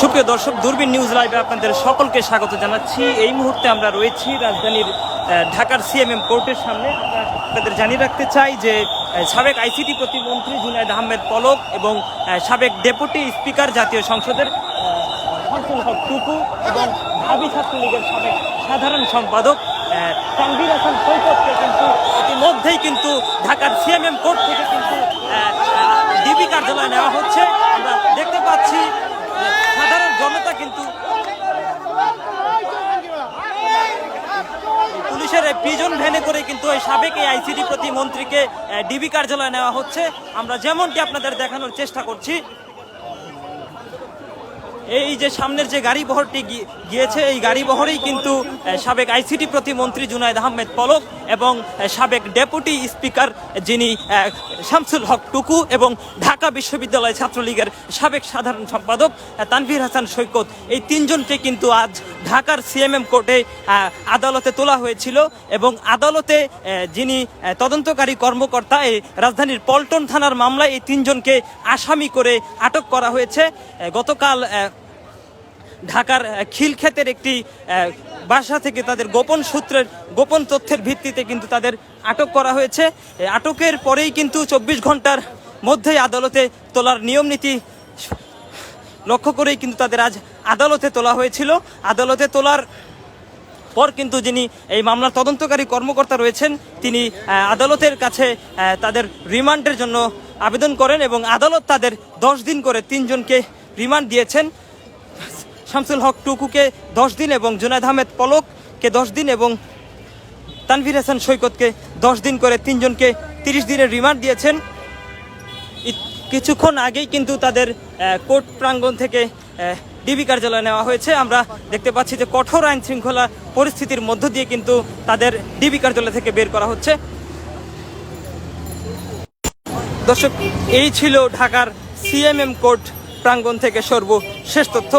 সুপ্রিয় দর্শক, দূরবীন নিউজ লাইভে আপনাদের সকলকে স্বাগত জানাচ্ছি। এই মুহূর্তে আমরা রয়েছি রাজধানীর ঢাকার সিএমএম কোর্টের সামনে। আমরা আপনাদের জানিয়ে রাখতে চাই যে সাবেক আইসিটি প্রতিমন্ত্রী জুনায়দ আহমেদ পলক এবং সাবেক ডেপুটি স্পিকার জাতীয় সংসদের শামসুল হক টুকু এবং ভাবি ছাত্রলীগের সাবেক সাধারণ সম্পাদক তানভীর হাসান সৈকতকে কিন্তু ইতিমধ্যেই কিন্তু ঢাকার সিএমএম কোর্ট থেকে কিন্তু ডিবি কার্যালয়ে নেওয়া হচ্ছে আমরা দেখতে পাচ্ছি যে সাধারণ জনতা কিন্তু পুলিশের পিজন ভ্যানে করে কিন্তু এই সাবেক এই আইসিডি প্রতিমন্ত্রীকে ডিবি কার্যালয়ে নেওয়া হচ্ছে। আমরা যেমনটি আপনাদের দেখানোর চেষ্টা করছি এই যে সামনের যে গাড়ি বহরটি গিয়েছে, এই গাড়ি বহরেই কিন্তু সাবেক আইসিটি প্রতিমন্ত্রী জুনায়দ আহমেদ পলক এবং সাবেক ডেপুটি স্পিকার যিনি শামসুল হক টুকু এবং ঢাকা বিশ্ববিদ্যালয় ছাত্রলীগের সাবেক সাধারণ সম্পাদক তানভীর হাসান সৈকত, এই তিনজনকে কিন্তু আজ ঢাকার সিএমএম কোর্টে আদালতে তোলা হয়েছিল এবং আদালতে যিনি তদন্তকারী কর্মকর্তা, এই রাজধানীর পল্টন থানার মামলায় এই তিনজনকে আসামি করে আটক করা হয়েছে। গতকাল ঢাকার খিলক্ষেতের একটি বাসা থেকে তাদের গোপন সূত্রের, গোপন তথ্যের ভিত্তিতে কিন্তু তাদের আটক করা হয়েছে। আটকের পরেই কিন্তু চব্বিশ ঘণ্টার মধ্যেই আদালতে তোলার নিয়ম নীতি লক্ষ্য করেই কিন্তু তাদের আজ আদালতে তোলা হয়েছিল। আদালতে তোলার পর কিন্তু যিনি এই মামলার তদন্তকারী কর্মকর্তা রয়েছেন, তিনি আদালতের কাছে তাদের রিমান্ডের জন্য আবেদন করেন এবং আদালত তাদের দশ দিন করে তিনজনকে রিমান্ড দিয়েছেন। শামসুল হক টুকুকে দশ দিন এবং জুনায়দ আহমেদ পলককে দশ দিন এবং তানভীর হাসান সৈকতকে দশ দিন করে তিনজনকে তিরিশ দিনের রিমান্ড দিয়েছেন। কিছুক্ষণ আগেই কিন্তু তাদের কোর্ট প্রাঙ্গণ থেকে ডিবি কার্যালয়ে নেওয়া হয়েছে। আমরা দেখতে পাচ্ছি যে কঠোর আইন শৃঙ্খলা পরিস্থিতির মধ্য দিয়ে কিন্তু তাদের ডিবি কার্যালয় থেকে বের করা হচ্ছে। দর্শক, এই ছিল ঢাকার সিএমএম কোর্ট প্রাঙ্গণ থেকে সর্বশেষ তথ্য।